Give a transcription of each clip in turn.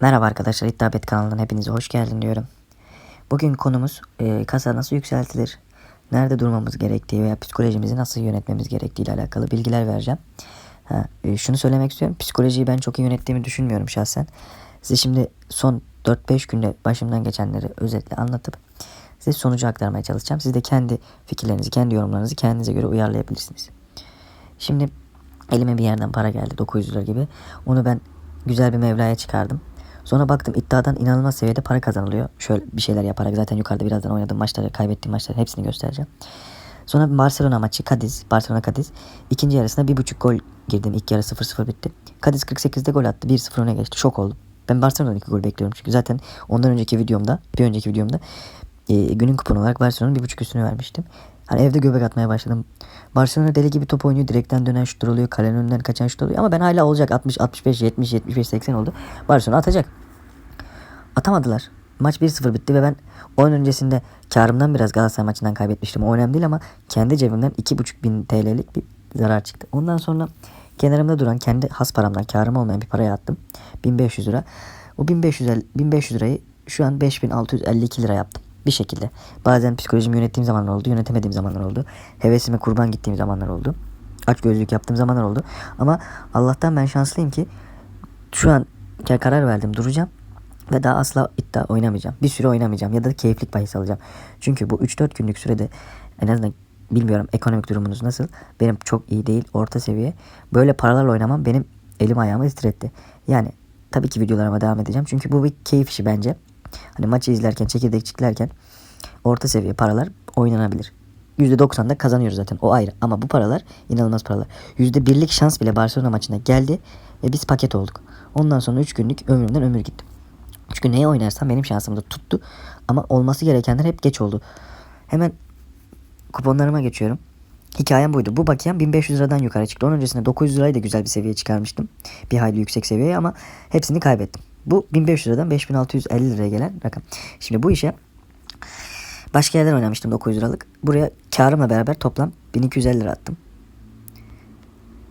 Merhaba arkadaşlar İddia Bet kanalından hepinize hoş geldin diyorum. Bugün konumuz e, kasa nasıl yükseltilir, nerede durmamız gerektiği veya psikolojimizi nasıl yönetmemiz gerektiği ile alakalı bilgiler vereceğim. Ha, e, şunu söylemek istiyorum psikolojiyi ben çok iyi yönettiğimi düşünmüyorum şahsen. Size şimdi son 4-5 günde başımdan geçenleri özetle anlatıp size sonucu aktarmaya çalışacağım. Siz de kendi fikirlerinizi, kendi yorumlarınızı kendinize göre uyarlayabilirsiniz. Şimdi elime bir yerden para geldi 900 lira gibi. Onu ben güzel bir mevlaya çıkardım. Sonra baktım iddiadan inanılmaz seviyede para kazanılıyor. Şöyle bir şeyler yaparak zaten yukarıda birazdan oynadığım maçları, kaybettiğim maçları hepsini göstereceğim. Sonra Barcelona maçı Cadiz, Barcelona Cadiz. İkinci yarısına bir buçuk gol girdim. İlk yarı 0-0 bitti. Cadiz 48'de gol attı. 1-0 öne geçti. Şok oldum. Ben Barcelona'dan iki gol bekliyorum çünkü zaten ondan önceki videomda, bir önceki videomda e, günün kuponu olarak Barcelona'nın bir buçuk üstünü vermiştim. Hani evde göbek atmaya başladım. Barcelona deli gibi top oynuyor. Direkten dönen şutlar oluyor. Kalenin önünden kaçan şutlar oluyor. Ama ben hala olacak 60, 65, 70, 75, 80 oldu. Barcelona atacak. Atamadılar. Maç 1-0 bitti ve ben oyun öncesinde karımdan biraz Galatasaray maçından kaybetmiştim. O önemli değil ama kendi cebimden 2,5 bin TL'lik bir zarar çıktı. Ondan sonra kenarımda duran kendi has paramdan karım olmayan bir paraya attım. 1500 lira. O 1500, 1500 lirayı şu an 5652 lira yaptım. Bir şekilde. Bazen psikolojimi yönettiğim zamanlar oldu. Yönetemediğim zamanlar oldu. Hevesime kurban gittiğim zamanlar oldu. Aç gözlük yaptığım zamanlar oldu. Ama Allah'tan ben şanslıyım ki şu an karar verdim duracağım. Ve daha asla iddia oynamayacağım. Bir süre oynamayacağım ya da keyiflik bahis alacağım. Çünkü bu 3-4 günlük sürede en azından bilmiyorum ekonomik durumunuz nasıl. Benim çok iyi değil orta seviye. Böyle paralarla oynamam benim elim ayağımı titretti. Yani tabii ki videolarıma devam edeceğim. Çünkü bu bir keyif işi bence. Hani maçı izlerken çekirdek çitlerken orta seviye paralar oynanabilir. %90'da kazanıyoruz zaten o ayrı. Ama bu paralar inanılmaz paralar. %1'lik şans bile Barcelona maçına geldi ve biz paket olduk. Ondan sonra 3 günlük ömrümden ömür gitti. Çünkü neye oynarsam benim şansım da tuttu. Ama olması gerekenler hep geç oldu. Hemen kuponlarıma geçiyorum. Hikayem buydu. Bu bakiyem 1500 liradan yukarı çıktı. Onun öncesinde 900 lirayı da güzel bir seviyeye çıkarmıştım. Bir hayli yüksek seviyeye ama hepsini kaybettim. Bu 1500 liradan 5650 liraya gelen rakam. Şimdi bu işe başka yerden oynamıştım 900 liralık. Buraya karımla beraber toplam 1250 lira attım.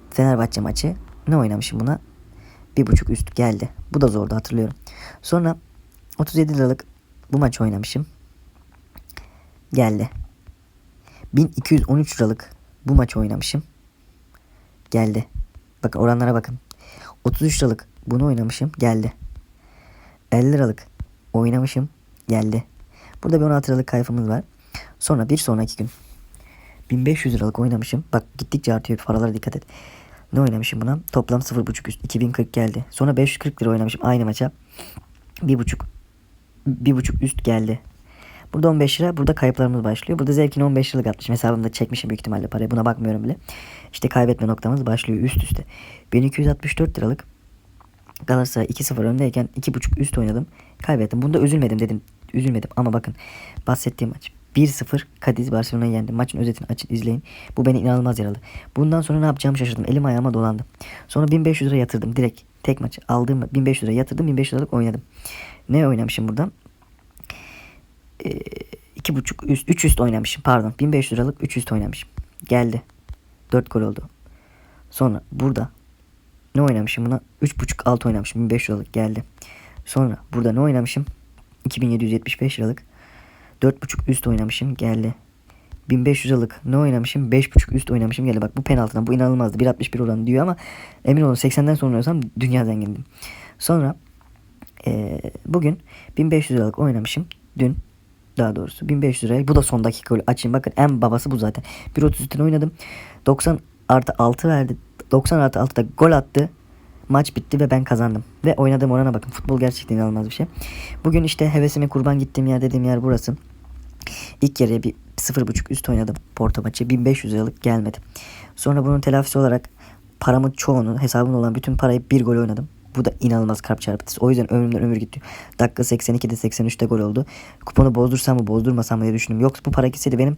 Fenerbahçe maçı. Ne oynamışım buna? Bir buçuk üst geldi. Bu da zordu hatırlıyorum. Sonra 37 liralık bu maçı oynamışım. Geldi. 1213 liralık bu maçı oynamışım. Geldi. Bakın oranlara bakın. 33 liralık bunu oynamışım. Geldi. 50 liralık oynamışım. Geldi. Burada bir 16 liralık kayfımız var. Sonra bir sonraki gün 1500 liralık oynamışım. Bak gittikçe artıyor paralara dikkat et. Ne oynamışım buna? Toplam 0.5 üst 2040 geldi. Sonra 540 lira oynamışım aynı maça. 1.5 1.5 üst geldi. Burada 15 lira. Burada kayıplarımız başlıyor. Burada zevkini 15 liralık atmışım. Hesabımda çekmişim büyük ihtimalle parayı. Buna bakmıyorum bile. İşte kaybetme noktamız başlıyor üst üste. 1264 liralık Galatasaray 2-0 öndeyken 2.5 üst oynadım. Kaybettim. Bunda üzülmedim dedim. Üzülmedim ama bakın bahsettiğim maç 1-0 Cadiz Barcelona'yı yendi. Maçın özetini açın izleyin. Bu beni inanılmaz yaralı. Bundan sonra ne yapacağımı şaşırdım. Elim ayağıma dolandı. Sonra 1500 lira yatırdım. Direkt tek maç aldım. 1500 lira yatırdım. 1500 liralık oynadım. Ne oynamışım burada? Ee, iki buçuk üst, 3 üst oynamışım. Pardon. 1500 liralık 3 üst oynamışım. Geldi. 4 gol oldu. Sonra burada ne oynamışım buna? 3.5 alt oynamışım. 1500 liralık geldi. Sonra burada ne oynamışım? 2775 liralık 4.5 üst oynamışım geldi. 1500 liralık ne oynamışım? 5.5 üst oynamışım geldi. Bak bu penaltıdan bu inanılmazdı. 1.61 oranı diyor ama emin olun 80'den sonra oynarsam dünya zengindim. Sonra ee, bugün 1500 liralık oynamışım. Dün daha doğrusu 1500 liraya. Bu da son dakika golü. Açayım bakın en babası bu zaten. 1.30 üstüne oynadım. 90 artı 6 verdi. 90 artı 6'da gol attı. Maç bitti ve ben kazandım. Ve oynadığım orana bakın. Futbol gerçekten inanılmaz bir şey. Bugün işte hevesime kurban gittiğim yer dediğim yer burası. İlk yarıya bir 0.5 üst oynadım Porto maçı. 1500 liralık gelmedi. Sonra bunun telafisi olarak paramın çoğunu hesabımda olan bütün parayı bir gol oynadım. Bu da inanılmaz kalp çarpıtısı. O yüzden ömrümden ömür gitti. Dakika 82'de 83'te gol oldu. Kuponu bozdursam mı bozdurmasam mı diye düşündüm. Yoksa bu para gitseydi benim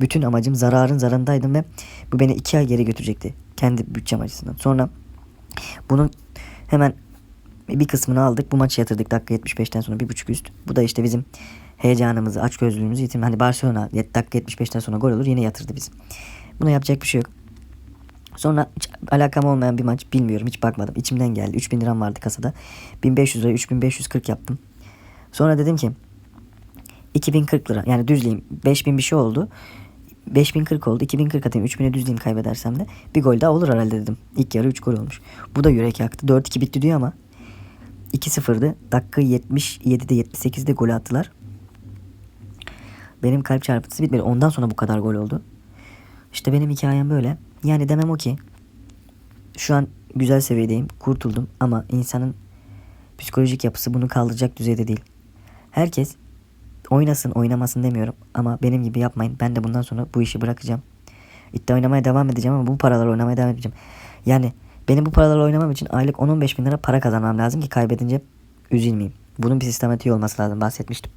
bütün amacım zararın zararındaydım ve bu beni iki ay geri götürecekti. Kendi bütçem açısından. Sonra bunun hemen bir kısmını aldık. Bu maçı yatırdık dakika 75'ten sonra bir buçuk üst. Bu da işte bizim heyecanımızı, aç gözlüğümüzü yitirme. Hani Barcelona dakika 75'ten sonra gol olur yine yatırdı bizim. Buna yapacak bir şey yok. Sonra hiç alakam olmayan bir maç bilmiyorum hiç bakmadım. İçimden geldi. 3000 liram vardı kasada. 1500 lira 3540 yaptım. Sonra dedim ki 2040 lira yani düzleyeyim 5000 bir şey oldu. 5040 oldu. 2040 atayım. 3000'e düzleyeyim kaybedersem de. Bir gol daha olur herhalde dedim. İlk yarı 3 gol olmuş. Bu da yürek yaktı. 4-2 bitti diyor ama 2-0'dı. Dakika 77'de 78'de gol attılar. Benim kalp çarpıntısı bitmedi. Ondan sonra bu kadar gol oldu. İşte benim hikayem böyle. Yani demem o ki şu an güzel seviyedeyim. Kurtuldum ama insanın psikolojik yapısı bunu kaldıracak düzeyde değil. Herkes oynasın oynamasın demiyorum ama benim gibi yapmayın. Ben de bundan sonra bu işi bırakacağım. İddia oynamaya devam edeceğim ama bu paraları oynamaya devam edeceğim. Yani benim bu paraları oynamam için aylık 10-15 bin lira para kazanmam lazım ki kaybedince üzülmeyeyim. Bunun bir sistematiği olması lazım bahsetmiştim.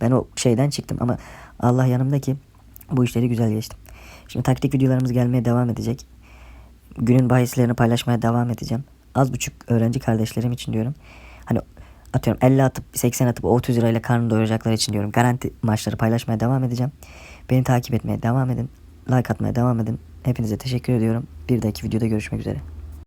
Ben o şeyden çıktım ama Allah yanımdaki bu işleri güzel geçtim. Şimdi taktik videolarımız gelmeye devam edecek. Günün bahislerini paylaşmaya devam edeceğim. Az buçuk öğrenci kardeşlerim için diyorum. Hani atıyorum 50 atıp 80 atıp 30 lirayla karnını doyuracaklar için diyorum. Garanti maçları paylaşmaya devam edeceğim. Beni takip etmeye devam edin. Like atmaya devam edin. Hepinize teşekkür ediyorum. Bir dahaki videoda görüşmek üzere.